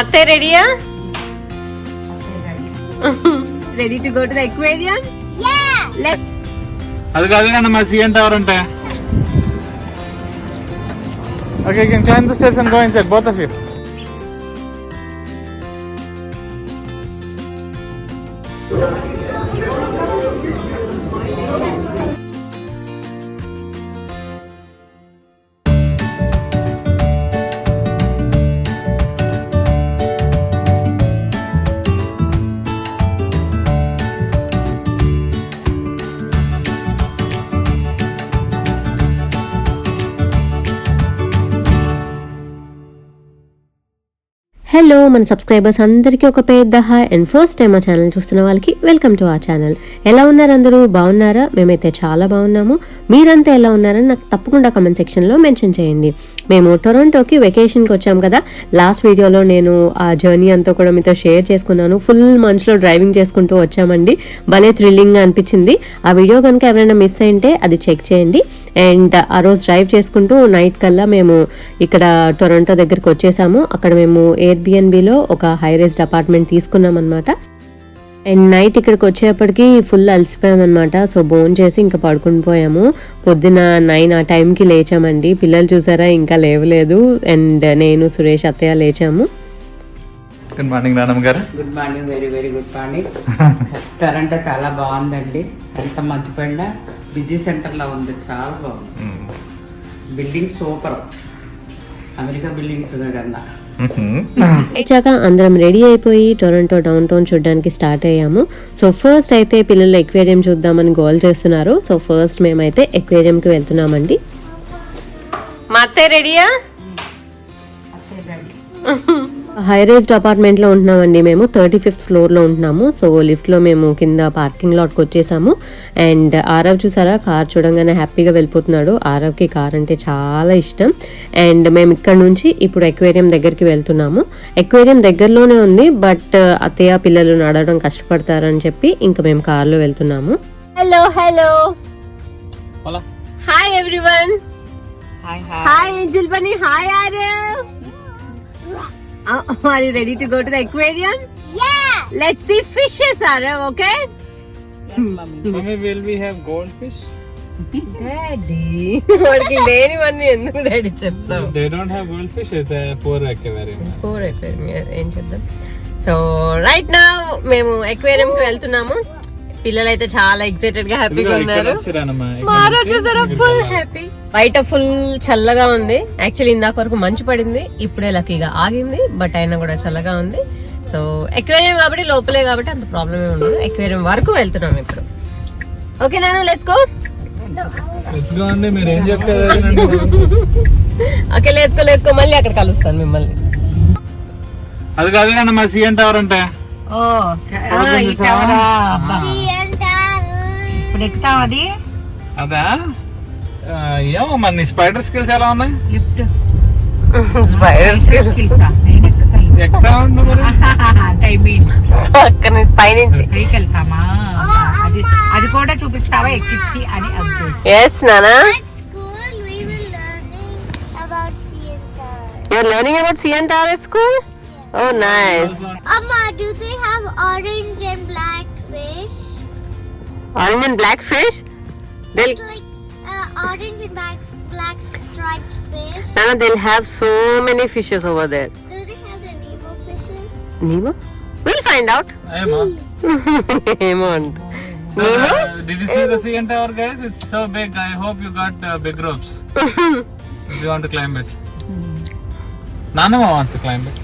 అత్తయ్య రెడీయా ready to go to the aquarium let అది కాదు కానీ మా సీఎం టవర్ అంటే okay can climb the stairs and go inside both of you hello మన సబ్స్క్రైబర్స్ అందరికీ ఒక పెద్ద హాయ్ అండ్ ఫస్ట్ టైం మా ఛానల్ చూస్తున్న వాళ్ళకి వెల్కమ్ టు ఆ ఛానల్ ఎలా ఉన్నారు అందరూ? బాగున్నారా? మేమైతే చాలా బాగున్నాము. మీరంతా ఎలా ఉన్నారని నాకు తప్పకుండా కమెంట్ సెక్షన్లో మెన్షన్ చేయండి. మేము టొరంటోకి వెకేషన్కి వచ్చాం కదా లాస్ట్ వీడియోలో నేను ఆ జర్నీ అంతా కూడా మీతో షేర్ చేసుకున్నాను. ఫుల్ మంచ్లో డ్రైవింగ్ చేసుకుంటూ వచ్చామండి. భలే థ్రిల్లింగ్గా అనిపించింది. ఆ వీడియో కనుక ఎవరైనా మిస్ అయింటే అది చెక్ చేయండి. అండ్ ఆ రోజు డ్రైవ్ చేసుకుంటూ నైట్ కల్లా మేము ఇక్కడ టొరంటో దగ్గరికి వచ్చేసాము. అక్కడ మేము ఎయిర్బిఎన్బిలో ఒక హై రైజ్డ్ అపార్ట్మెంట్ తీసుకున్నాం అనమాట అండ్ నైట్ ఇక్కడికి వచ్చేప్పటికి ఫుల్ అలసిపోయాం అనమాట సో బోన్ చేసి ఇంకా పడుకుని పోయాము. పొద్దున నైన్ ఆ టైంకి లేచామండి. పిల్లలు చూసారా? ఇంకా లేవలేదు. అండ్ నేను సురేష్ అత్తయ్య లేచాము. గుడ్ మార్నింగ్ నానమ్మ గారు. Good morning very very good morning Toronto చాలా బాగుందండి. ఎంత మంచు పడినా బిజీ సెంటర్లో ఉంది. చాలా బాగుంది. Building super. అమెరికా బిల్డింగ్స్ కన్నా వచ్చాక అందరం రెడీ అయిపోయి టొరంటో డౌన్ టౌన్ చూడడానికి స్టార్ట్ అయ్యాము. సో ఫస్ట్ అయితే పిల్లలు ఎక్వేరియం చూద్దామని గోల్ చేస్తున్నారు. సో ఫస్ట్ మేమైతే ఎక్వేరియంకి వెళ్తున్నామండి. మా అత్తయ్య రెడీయా? హై రేజ్డ్ అపార్ట్మెంట్లో ఉంటున్నామండి మేము. థర్టీ ఫిఫ్త్ ఫ్లోర్లో ఉంటున్నాము. సో లిఫ్ట్లో మేము కింద పార్కింగ్ లాట్కి వచ్చేసాము. అండ్ ఆరవ్ చూసారా? కార్ చూడంగానే హ్యాపీగా వెళ్ళిపోతున్నాడు. ఆరవ్కి కార్ అంటే చాలా ఇష్టం. అండ్ మేము ఇక్కడ నుంచి ఇప్పుడు ఎక్వేరియం దగ్గరికి వెళ్తున్నాము. ఎక్వేరియం దగ్గరలోనే ఉంది బట్ అత్తయ్య పిల్లలు నడవడం కష్టపడతారని చెప్పి ఇంకా మేము కార్లో వెళ్తున్నాము. Hello hello. Hi everyone hi hi hi Angel Bunny hi Aarav are you ready to go to the aquarium? Yeah. Let's see fishes, Arav, okay? Mummy, will we have goldfish? Daddy వాడికి లేనివన్నీ ఎందుకు daddy చెప్తావు They don't have goldfish. It's a poor aquarium. Four ఏం చేద్దాం so right నా మేము aquarium కి వెళ్తున్నాము పిల్లలు అయితే చాలా ఎక్సైటెడ్గా హ్యాపీగా ఉన్నారు. మారో చూసారా ఫుల్ హ్యాపీ బయట ఫుల్ చల్లగా ఉంది. యాక్చువల్లీ ఇందాక వరకు మంచు పడింది. ఇప్పుడే లక్కీగా ఆగింది. బట్ అయినా కూడా చల్లగా ఉంది. సో ఎక్వేరియం కాబట్టి లోపలే కాబట్టి అంత ప్రాబ్లం ఏమి ఉండదు. ఎక్వేరియం వరకు వెళ్తున్నాం ఇప్పుడు. ఓకే నాన్న let's go okay let's go let's go మళ్ళీ అక్కడ కలుస్తాను మిమ్మల్ని. అది కాదు మా సీఎం టవర్ అంటే. ఓ. ఇప్పుడు ఎక్కుతాం అది? అదా ఏమో మరి నీ స్పైడర్ స్కిల్స్ ఎలా ఉన్నాయి? లిఫ్ట్. స్పైడర్ నేను ఎక్కుతాను. ఎక్కడ ఉండు మరి. ఐ మీన్ పక్కన పైనుంచి. పైకి వెళ్తామా? అది అది కూడా చూపిస్తావా? ఎక్కించి అని ఎస్ నానా. School, we were learning about tower. Torr at school oh nice Amma, do they have orange and black? Orange and black fish? They'll like uh, orange and black, black striped fish. Nana, they'll have so many fishes over there. Do they have the Nemo fishes? Nemo? We'll find out. Emma. Hammond. So Nemo? Uh, did you see the sea tower, guys? It's so big. I hope you got uh, big ropes. if you want to climb it. Nanama wants to climb it.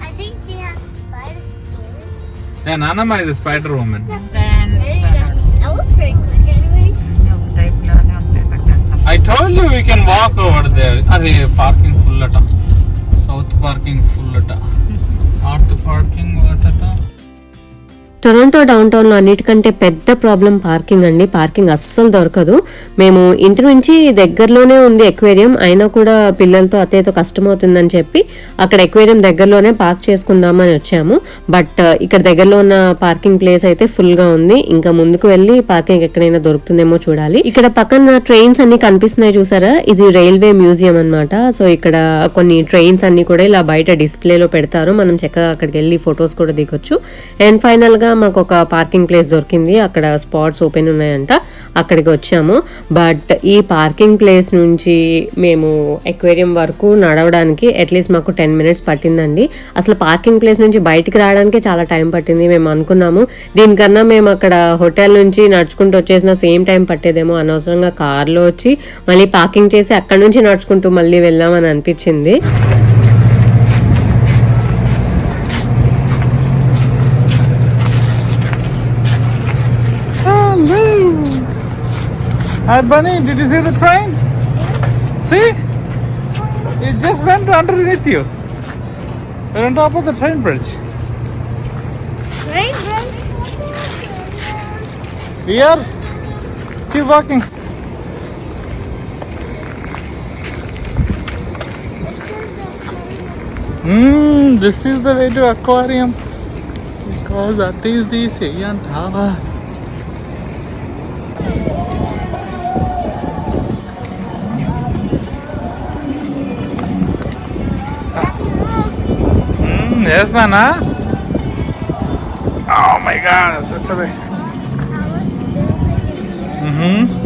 I think she has spider skin. Yeah, Nanama is a spider woman. I told you we can walk over there. Arre, parking full atta. South parking full atta. North parking what atta? Toronto down టౌన్లో అన్నిటికంటే పెద్ద problem parking అండి. Parking అస్సలు దొరకదు. మేము ఇంటి నుంచి దగ్గరలోనే ఉంది ఎక్వేరియం. అయినా కూడా పిల్లలతో అత్తయ్యతో కష్టమవుతుందని చెప్పి అక్కడ ఎక్వేరియం దగ్గరలోనే పార్క్ చేసుకుందామని వచ్చాము. బట్ uh, ఇక్కడ దగ్గరలో ఉన్న పార్కింగ్ ప్లేస్ అయితే ఫుల్గా ఉంది. ఇంకా ముందుకు వెళ్ళి పార్కింగ్ ఎక్కడైనా దొరుకుతుందేమో చూడాలి. ఇక్కడ పక్కన ట్రైన్స్ అన్ని కనిపిస్తున్నాయి చూసారా? ఇది రైల్వే మ్యూజియం అన్నమాట. సో ఇక్కడ కొన్ని ట్రైన్స్ అన్ని కూడా ఇలా బయట డిస్ప్లేలో పెడతారు. మనం చక్కగా అక్కడికి వెళ్ళి ఫొటోస్ కూడా దిగొచ్చు. అండ్ ఫైనల్గా మాకు ఒక పార్కింగ్ ప్లేస్ దొరికింది. అక్కడ స్పాట్స్ ఓపెన్ ఉన్నాయంట. అక్కడికి వచ్చాము. బట్ ఈ పార్కింగ్ ప్లేస్ నుంచి మేము ఎక్వేరియం వరకు నడవడానికి అట్లీస్ట్ మాకు టెన్ మినిట్స్ పట్టిందండి. అసలు పార్కింగ్ ప్లేస్ నుంచి బయటికి రావడానికి చాలా టైం పట్టింది. మేము అనుకున్నాము. దీనికన్నా మేము అక్కడ హోటల్ నుంచి నడుచుకుంటూ వచ్చేసిన సేమ్ టైం పట్టేదేమో. అనవసరంగా కార్లో వచ్చి మళ్ళీ పార్కింగ్ చేసి అక్కడ నుంచి నడుచుకుంటూ మళ్ళీ వెళ్ళామని అనిపించింది. Hi, Bunny. Did you see the train? See? It just went underneath you. We're on top of the train bridge. Right, right. Here. Keep walking. Hmm, this is the way to aquarium because that is the Seiyan Tower. Yes, Nana. Oh my God, that's a. Mm-hmm.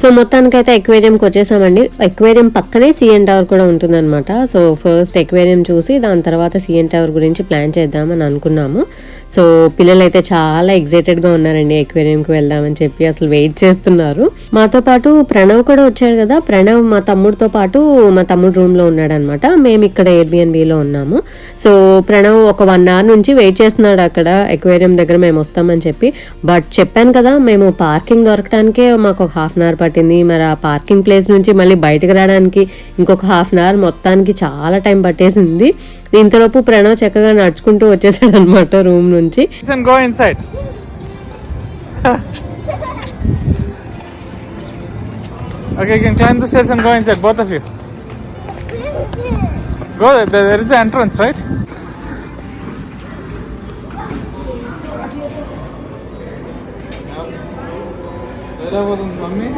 So మొత్తానికైతే ఎక్వేరియంకి వచ్చేసామండి aquarium పక్కనే CN tower కూడా ఉంటుందన్నమాట. So first aquarium చూసి దాని తర్వాత CN tower గురించి ప్లాన్ చేద్దామని అనుకున్నాము. సో పిల్లలు అయితే చాలా ఎగ్జైటెడ్గా ఉన్నారండి ఎక్వేరియంకి వెళ్దామని చెప్పి అసలు వెయిట్ చేస్తున్నారు. మాతో పాటు ప్రణవ్ కూడా వచ్చాడు కదా. ప్రణవ్ మా తమ్ముడితో పాటు మా తమ్ముడు రూమ్లో ఉన్నాడనమాట మేము ఇక్కడ ఎయిర్బిఎన్బిలో ఉన్నాము. సో ప్రణవ్ ఒక వన్ అవర్ నుంచి వెయిట్ చేస్తున్నాడు అక్కడ. ఎక్వేరియం దగ్గర మేము వస్తామని చెప్పి. బట్ చెప్పాను కదా మేము పార్కింగ్ దొరకడానికే మాకు ఒక హాఫ్ అన్ అవర్ పట్టింది. మరి ఆ పార్కింగ్ ప్లేస్ నుంచి మళ్ళీ బయటకు రావడానికి ఇంకొక హాఫ్ అన్ అవర్ మొత్తానికి చాలా టైం పట్టేసింది. ఇంతలోపు ప్రణవ్ చక్కగా నడుచుకుంటూ వచ్చేసాడు అనమాట రూమ్ నుంచి. ఎంట్రన్స్ రైట్ ഇഷ്ടപ്പെടുന്നു മമ്മി.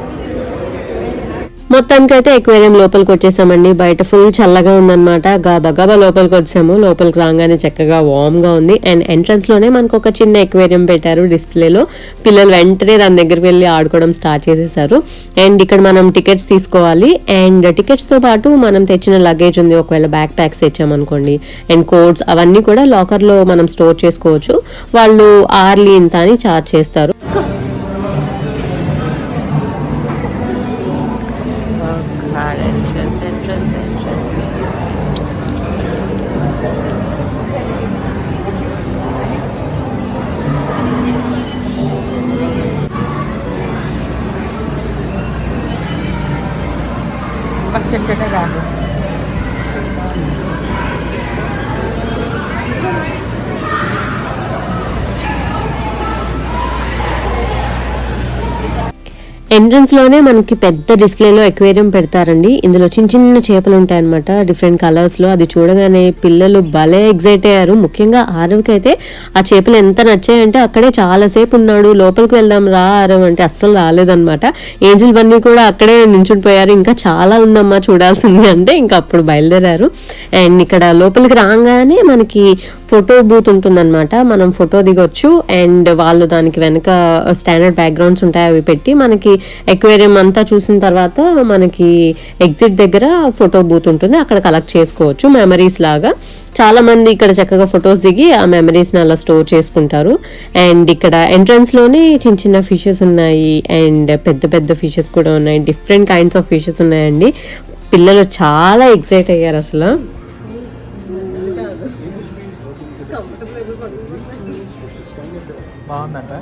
మొత్తానికైతే ఎక్వేరియం లోపలికి వచ్చేసామండి. బయట ఫుల్ చల్లగా ఉందన్నమాట. గబా గబా లోపలికి వచ్చాము లోపలికి రాగానే చక్కగా వార్మ్గా ఉంది. అండ్ ఎంట్రన్స్లోనే మనకు ఒక చిన్న ఎక్వేరియం పెట్టారు డిస్ప్లేలో పిల్లలు వెంటనే దాని దగ్గరికి వెళ్ళి ఆడుకోవడం స్టార్ట్ చేసేసారు. అండ్ ఇక్కడ మనం టికెట్స్ తీసుకోవాలి. అండ్ టికెట్స్తో పాటు మనం తెచ్చిన లగేజ్ ఉంది. ఒకవేళ బ్యాక్ ప్యాక్స్ తెచ్చామనుకోండి. అండ్ కోడ్స్ అవన్నీ కూడా లాకర్లో మనం స్టోర్ చేసుకోవచ్చు. వాళ్ళు ఆర్లీ ఇంత అని చార్జ్ చేస్తారు. ఎంట్రన్స్లోనే మనకి పెద్ద డిస్ప్లేలో ఎక్వేరియం పెడతారండి. ఇందులో చిన్న చిన్న చేపలు ఉంటాయన్నమాట. డిఫరెంట్ కలర్స్లో. అది చూడగానే పిల్లలు భలే ఎగ్జైట్ అయ్యారు. ముఖ్యంగా ఆరవ్కి అయితే ఆ చేపలు ఎంత నచ్చాయంటే అక్కడే చాలా సేపు ఉన్నాడు. లోపలికి వెళ్దాం రా ఆరవ్ అంటే అస్సలు రాలేదన్నమాట. ఏంజిల్ బన్నీ కూడా అక్కడే నించుండిపోయారు ఇంకా చాలా ఉందమ్మా చూడాల్సింది అంటే ఇంకా అప్పుడు బయలుదేరారు. అండ్ ఇక్కడ లోపలికి రాగానే మనకి ఫోటో బూత్ ఉంటుందన్నమాట. మనం ఫోటో దిగొచ్చు. అండ్ వాళ్ళు దానికి వెనక స్టాండర్డ్ బ్యాక్గ్రౌండ్స్ ఉంటాయి. అవి పెట్టి మనకి ఎక్వేరియం అంతా చూసిన తర్వాత మనకి ఎగ్జిట్ దగ్గర ఫోటో బూత్ ఉంటుంది. అక్కడ కలెక్ట్ చేసుకోవచ్చు. మెమరీస్ లాగా. చాలా మంది ఇక్కడ చక్కగా ఫొటోస్ దిగి ఆ మెమరీస్ని అలా స్టోర్ చేసుకుంటారు. అండ్ ఇక్కడ ఎంట్రన్స్లోనే చిన్న చిన్న ఫిషెస్ ఉన్నాయి. అండ్ పెద్ద పెద్ద ఫిషెస్ కూడా ఉన్నాయి. డిఫరెంట్ కైండ్స్ ఆఫ్ ఫిషెస్ ఉన్నాయండి. పిల్లలు చాలా ఎక్సైట్ అయ్యారు అసలు. బాగుందంట?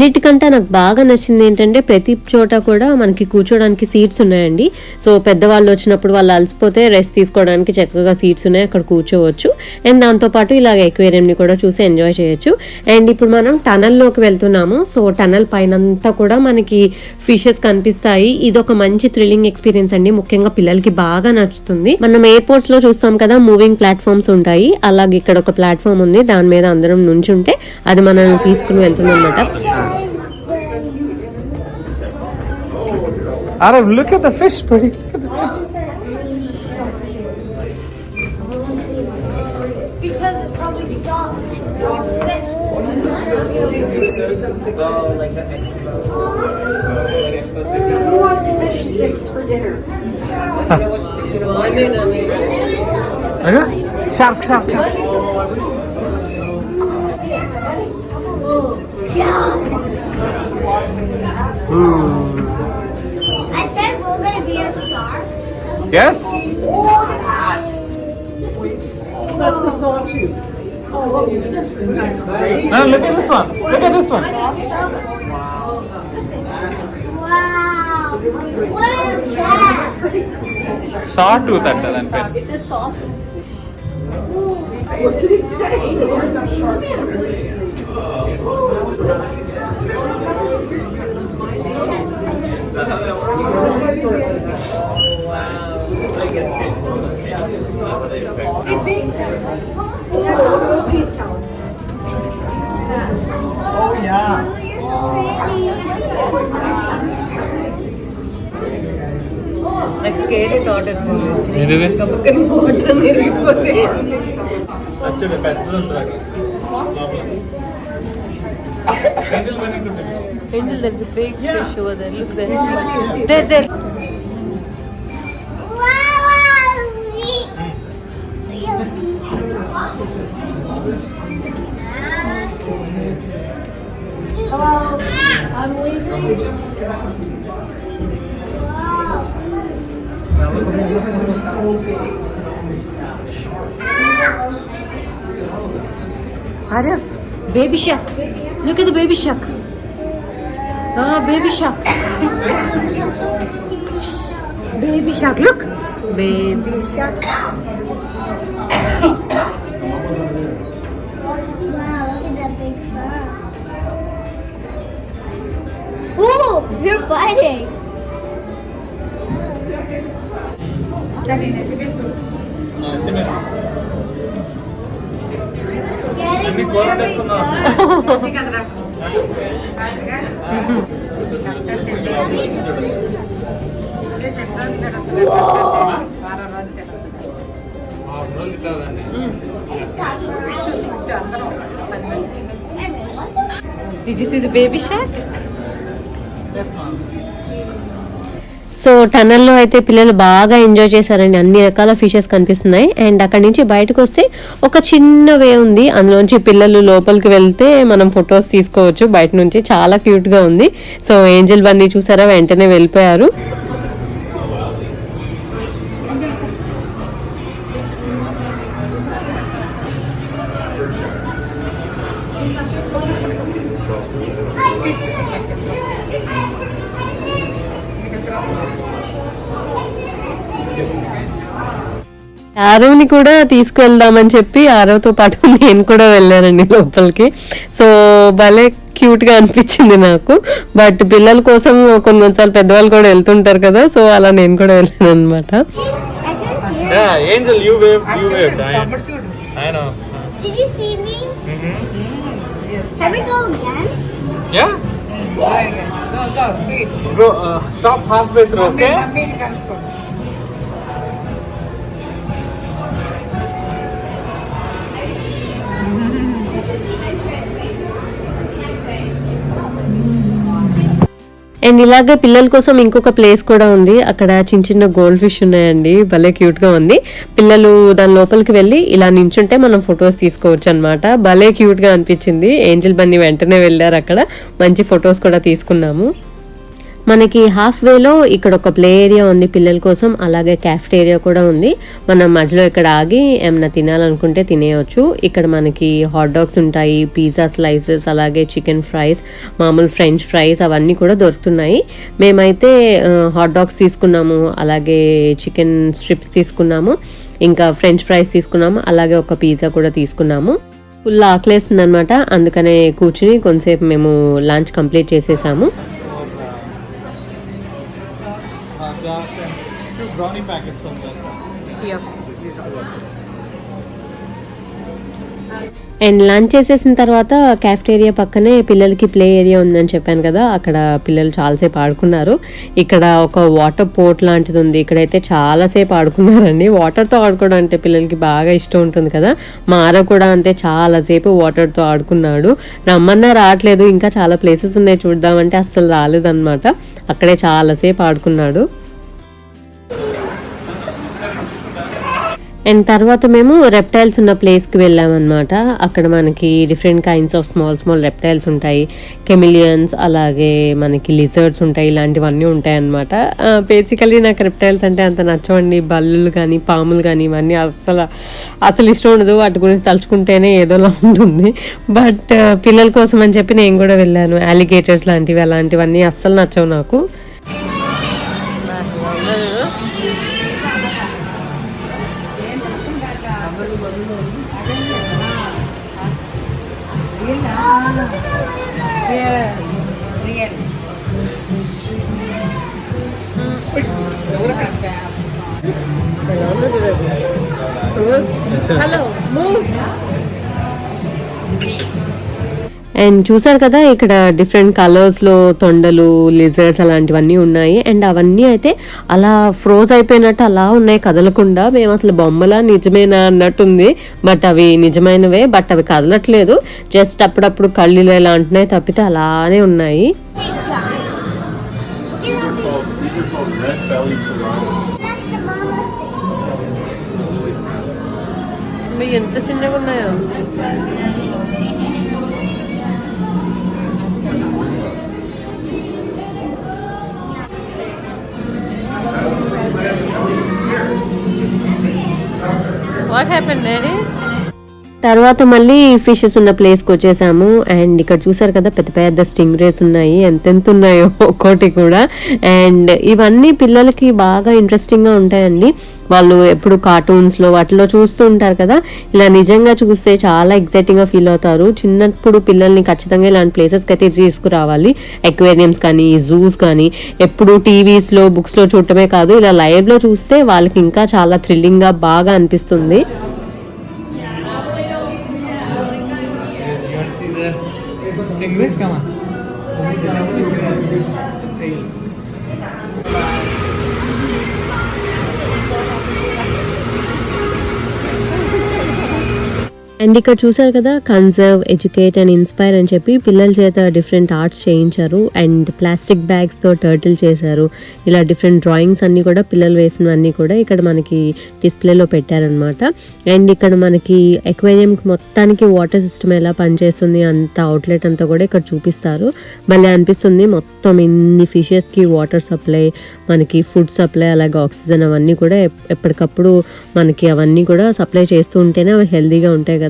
అన్నిటికంటే నాకు బాగా నచ్చింది ఏంటంటే ప్రతి చోట కూడా మనకి కూర్చోడానికి సీట్స్ ఉన్నాయండి. సో పెద్దవాళ్ళు వచ్చినప్పుడు వాళ్ళు అలసిపోతే రెస్ట్ తీసుకోవడానికి చక్కగా సీట్స్ ఉన్నాయి అక్కడ కూర్చోవచ్చు. అండ్ దాంతోపాటు ఇలాగ ఎక్వేరియంని కూడా చూసి ఎంజాయ్ చేయొచ్చు. అండ్ ఇప్పుడు మనం టనల్లోకి వెళ్తున్నాము. సో టనల్ పైనంతా కూడా మనకి ఫిషెస్ కనిపిస్తాయి. ఇది ఒక మంచి థ్రిల్లింగ్ ఎక్స్పీరియన్స్ అండి. ముఖ్యంగా పిల్లలకి బాగా నచ్చుతుంది. మనం ఎయిర్పోర్ట్స్లో చూస్తాం కదా మూవింగ్ ప్లాట్ఫామ్స్ ఉంటాయి. అలాగే ఇక్కడ ఒక ప్లాట్ఫామ్ ఉంది. దాని మీద అందరం నుంచుంటే అది మనల్ని తీసుకుని వెళ్తుంది అనమాట Arab, look at the fish, buddy. Look at the fish. Because it probably stopped. Who wants fish sticks for dinner? Okay? Shark, shark, shark. Ooh. I said, will there be a shark? Yes? Oh, the sawtooth. Oh, that's the that Oh, look at this one. Look at this one. Wow. What is that? Sawtooth at the pen. It's a sawtooth. What did he say? Oh, yeah. నాకు scary thought వచ్చింది ఏంటిది గబుక్కని water నిరిగిపోతే అచ్చుడు పెద్దది ఉంటుంది Angel, there's a big fish over there. Look there. There, there. Arif, baby shark. Look at the baby shark. Ah, baby shark. baby shark, look. Baby shark. You're fighting. Did you see the baby shack? So టనల్లో అయితే పిల్లలు బాగా enjoy చేశారండి. అన్ని రకాల fishes కనిపిస్తున్నాయి. And అక్కడి నుంచి బయటకు వస్తే ఒక చిన్న వే ఉంది. అందులోంచి పిల్లలు లోపలికి వెళ్తే మనం ఫొటోస్ తీసుకోవచ్చు. బయట నుంచి చాలా క్యూట్గా ఉంది. సో ఏంజల్ బన్నీ చూసారా? వెంటనే వెళ్ళిపోయారు. ఆరవ్ని కూడా తీసుకువెళ్దామని చెప్పి ఆరవ్తో పాటు నేను కూడా వెళ్ళానండి లోపలికి. సో భలే క్యూట్గా అనిపించింది నాకు. బట్ పిల్లల కోసం కొన్ని కొన్నిసార్లు పెద్దవాళ్ళు కూడా వెళ్తుంటారు కదా సో అలా నేను కూడా వెళ్ళాను అనమాట I can hear. Yeah, Angel, you and ఇలాగే పిల్లల కోసం ఇంకొక ప్లేస్ కూడా ఉంది. అక్కడ చిన్న చిన్న గోల్డ్ ఫిష్ ఉన్నాయండి. భలే క్యూట్గా ఉంది. పిల్లలు దాని లోపలికి వెళ్ళి ఇలా నించుంటే మనం ఫొటోస్ తీసుకోవచ్చు అనమాట భలే క్యూట్గా అనిపించింది. ఏంజల్ బన్నీ వెంటనే వెళ్ళారు అక్కడ. మంచి ఫొటోస్ కూడా తీసుకున్నాము. మనకి హాఫ్ వేలో ఇక్కడ ఒక ప్లే ఏరియా ఉంది పిల్లల కోసం అలాగే క్యాఫ్టేరియా కూడా ఉంది. మనం మధ్యలో ఇక్కడ ఆగి ఏమైనా తినాలనుకుంటే తినేయచ్చు. ఇక్కడ మనకి హాట్ డాగ్స్ ఉంటాయి పిజ్జా స్లైసెస్ అలాగే చికెన్ ఫ్రైస్ మామూలు ఫ్రెంచ్ ఫ్రైస్ అవన్నీ కూడా దొరుకుతున్నాయి. మేమైతే హాట్ డాగ్స్ తీసుకున్నాము అలాగే చికెన్ స్ట్రిప్స్ తీసుకున్నాము ఇంకా ఫ్రెంచ్ ఫ్రైస్ తీసుకున్నాము అలాగే ఒక పిజ్జా కూడా తీసుకున్నాము. ఫుల్ ఆకలేస్తుంది అనమాట అందుకనే కూర్చుని కొంతసేపు మేము లంచ్ కంప్లీట్ చేసేసాము. Brownie packets from that. And lunch చేసేసిన తర్వాత క్యాఫ్టేరియా పక్కనే పిల్లలకి ప్లే ఏరియా ఉందని చెప్పాను కదా అక్కడ పిల్లలు చాలాసేపు ఆడుకున్నారు. ఇక్కడ ఒక వాటర్ పోర్ట్ లాంటిది ఉంది. ఇక్కడైతే చాలాసేపు ఆడుకున్నారండి. వాటర్తో ఆడుకోవడం అంటే పిల్లలకి బాగా ఇష్టం ఉంటుంది కదా. మా ఆర కూడా అంతే చాలాసేపు వాటర్తో ఆడుకున్నాడు. రమ్మన్నా రావట్లేదు. ఇంకా చాలా ప్లేసెస్ ఉన్నాయి చూద్దామంటే అస్సలు రాలేదన్నమాట. అక్కడే చాలాసేపు ఆడుకున్నాడు. అండ్ తర్వాత మేము రెప్టైల్స్ ఉన్న ప్లేస్కి వెళ్ళామన్నమాట అక్కడ మనకి different kinds of small small reptiles ఉంటాయి. కెమిలియన్స్ అలాగే మనకి లిజర్డ్స్ ఉంటాయి. ఇలాంటివన్నీ ఉంటాయి అనమాట బేసికలీ నాకు రెప్టైల్స్ అంటే అంత నచ్చవండి. బల్లులు కానీ పాములు కానీ ఇవన్నీ అస్సలు అసలు ఇష్టం ఉండదు. వాటి గురించి తలుచుకుంటేనే ఏదోలా ఉంటుంది. బట్ పిల్లల కోసం అని చెప్పి నేను కూడా వెళ్ళాను. అలిగేటర్స్ లాంటివి అలాంటివన్నీ అస్సలు నచ్చవు నాకు. అండ్ చూసారు కదా ఇక్కడ డిఫరెంట్ కలర్స్లో తొండలు లిజర్డ్స్ అలాంటివన్నీ ఉన్నాయి. అండ్ అవన్నీ అయితే అలా ఫ్రోజ్ అయిపోయినట్టు అలా ఉన్నాయి కదలకుండా. మేము అసలు బొమ్మలా నిజమేనా అన్నట్టుంది. బట్ అవి నిజమైనవే బట్ అవి కదలట్లేదు. జస్ట్ అప్పుడప్పుడు కళ్ళు ఇలా అంటున్నాయి తప్పితే అలానే ఉన్నాయి. ఎంత చిన్నగా ఉన్నాయో. వాట్ హ్యాపెన్ డాడీ తర్వాత మళ్ళీ ఫిషెస్ ఉన్న ప్లేస్కి వచ్చేసాము. అండ్ ఇక్కడ చూసారు కదా పెద్ద పెద్ద స్టింగ్ రేస్ ఉన్నాయి. ఎంతెంత ఉన్నాయో ఒక్కోటి కూడా. అండ్ ఇవన్నీ పిల్లలకి బాగా ఇంట్రెస్టింగ్గా ఉంటాయండి. వాళ్ళు ఎప్పుడు కార్టూన్స్లో వాటిలో చూస్తూ ఉంటారు కదా. ఇలా నిజంగా చూస్తే చాలా ఎక్సైటింగ్గా ఫీల్ అవుతారు. చిన్నప్పుడు పిల్లల్ని ఖచ్చితంగా ఇలాంటి ప్లేసెస్కి అయితే తీసుకురావాలి. ఎక్వేరియంస్ కానీ జూస్ కానీ. ఎప్పుడు టీవీస్లో బుక్స్లో చూడటమే కాదు. ఇలా లైవ్లో చూస్తే వాళ్ళకి ఇంకా చాలా థ్రిల్లింగ్గా బాగా అనిపిస్తుంది. 干嘛？అండ్ ఇక్కడ చూసారు కదా కన్సర్వ్ ఎడ్యుకేట్ అండ్ ఇన్స్పైర్ అని చెప్పి పిల్లల చేత డిఫరెంట్ ఆర్ట్స్ చేయించారు. అండ్ ప్లాస్టిక్ బ్యాగ్స్తో టర్టిల్ చేశారు. ఇలా డిఫరెంట్ డ్రాయింగ్స్ అన్నీ కూడా పిల్లలు వేసినవన్నీ కూడా ఇక్కడ మనకి డిస్ప్లేలో పెట్టారనమాట అండ్ ఇక్కడ మనకి ఎక్వేరియం మొత్తానికి వాటర్ సిస్టమ్ ఎలా పనిచేస్తుంది అంత అవుట్లెట్ అంతా కూడా ఇక్కడ చూపిస్తారు. భలే అనిపిస్తుంది. మొత్తం ఇన్ని ఫిషెస్కి వాటర్ సప్లై మనకి ఫుడ్ సప్లై అలాగే ఆక్సిజన్ అవన్నీ కూడా ఎప్పటికప్పుడు మనకి అవన్నీ కూడా సప్లై చేస్తూ ఉంటేనే అవి హెల్తీగా ఉంటాయి కదా.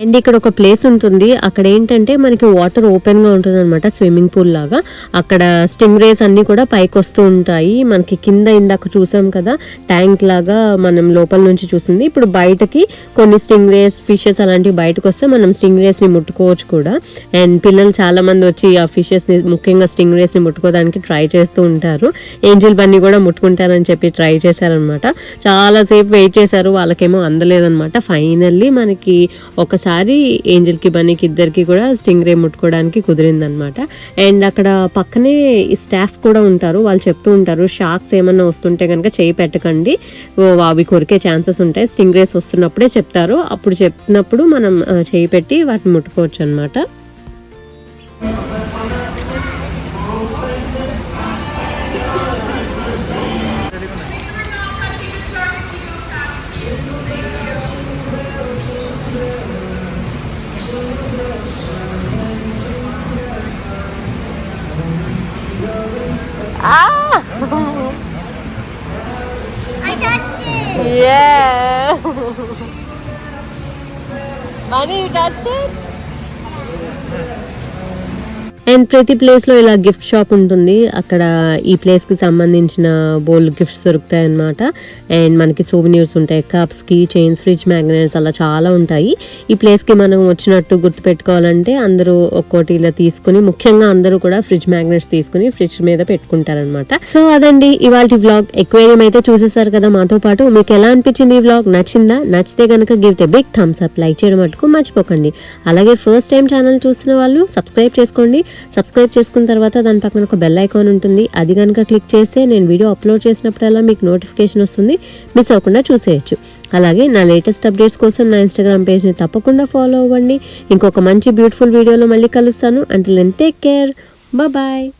అండ్ ఇక్కడ ఒక ప్లేస్ ఉంటుంది. అక్కడ ఏంటంటే మనకి వాటర్ ఓపెన్గా ఉంటుంది అనమాట స్విమ్మింగ్ పూల్ లాగా. అక్కడ స్టింగ్ రేస్ అన్ని కూడా పైకి వస్తూ ఉంటాయి. మనకి కింద ఇందాక చూసాం కదా ట్యాంక్ లాగా మనం లోపల నుంచి చూసింది ఇప్పుడు బయటకి కొన్ని స్టింగ్ రేస్ ఫిషెస్ అలాంటివి బయటకు వస్తే మనం స్టింగ్ రేస్ని ముట్టుకోవచ్చు కూడా. అండ్ పిల్లలు చాలా మంది వచ్చి ఆ ఫిషెస్ని ముఖ్యంగా స్టింగ్ రేస్ని ముట్టుకోవడానికి ట్రై చేస్తూ ఉంటారు. ఏంజిల్ బన్నీ కూడా ముట్టుకుంటారని చెప్పి ట్రై చేశారనమాట చాలా సేపు వెయిట్ చేశారు. వాళ్ళకేమో అందలేదన్నమాట. ఫైనల్లీ మనకి ఒకసారి ఏంజిల్కి బన్నీకి ఇద్దరికి కూడా స్టింగ్ రే ముట్టుకోవడానికి కుదిరిందనమాట అండ్ అక్కడ పక్కనే ఈ స్టాఫ్ కూడా ఉంటారు. వాళ్ళు చెప్తూ ఉంటారు షార్క్స్ ఏమన్నా వస్తుంటే కనుక చేయి పెట్టకండి. అవి కొరికే ఛాన్సెస్ ఉంటాయి. స్టింగ్ రేస్ వస్తున్నప్పుడే చెప్తారు. అప్పుడు చెప్పినప్పుడు మనం చేయి పెట్టి వాటిని ముట్టుకోవచ్చు అనమాట I touched it. Yeah. Money, you touched it? And ప్రతి ప్లేస్లో ఇలా గిఫ్ట్ షాప్ ఉంటుంది. అక్కడ ఈ ప్లేస్కి సంబంధించిన బోల్ గిఫ్ట్స్ దొరుకుతాయి అన్నమాట అండ్ మనకి సోవినియర్స్ ఉంటాయి. కప్స్కి చైన్స్ ఫ్రిడ్జ్ మ్యాగ్నెట్స్ అలా చాలా ఉంటాయి. ఈ ప్లేస్కి మనం వచ్చినట్టు గుర్తు పెట్టుకోవాలంటే అందరూ ఒక్కోటి ఇలా తీసుకుని ముఖ్యంగా అందరూ కూడా ఫ్రిడ్జ్ మ్యాగ్నెట్స్ తీసుకుని ఫ్రిడ్జ్ మీద పెట్టుకుంటారనమాట సో అదండి ఇవాళ వ్లాగ్ ఎక్వేరియం అయితే చూసేసారు కదా మాతో పాటు. మీకు ఎలా అనిపించింది ఈ వ్లాగ్ నచ్చిందా? నచ్చితే కనుక give a big thumbs up like చేయడం మటుకు మర్చిపోకండి. అలాగే ఫస్ట్ టైం ఛానల్ చూస్తున్న వాళ్ళు సబ్స్క్రైబ్ చేసుకోండి. సబ్స్క్రైబ్ చేసుకున్న తర్వాత దాని పక్కన ఒక బెల్ ఐకాన్ ఉంటుంది. అది కనుక క్లిక్ చేస్తే నేను వీడియో అప్లోడ్ చేసినప్పుడల్లా మీకు నోటిఫికేషన్ వస్తుంది. మిస్ అవ్వకుండా చూసేయచ్చు. అలాగే నా లేటెస్ట్ అప్డేట్స్ కోసం నా ఇన్స్టాగ్రామ్ పేజ్ని తప్పకుండా ఫాలో అవ్వండి. ఇంకొక మంచి బ్యూటిఫుల్ వీడియోలో మళ్ళీ కలుస్తాను. అంటే టేక్ కేర్ బాయ్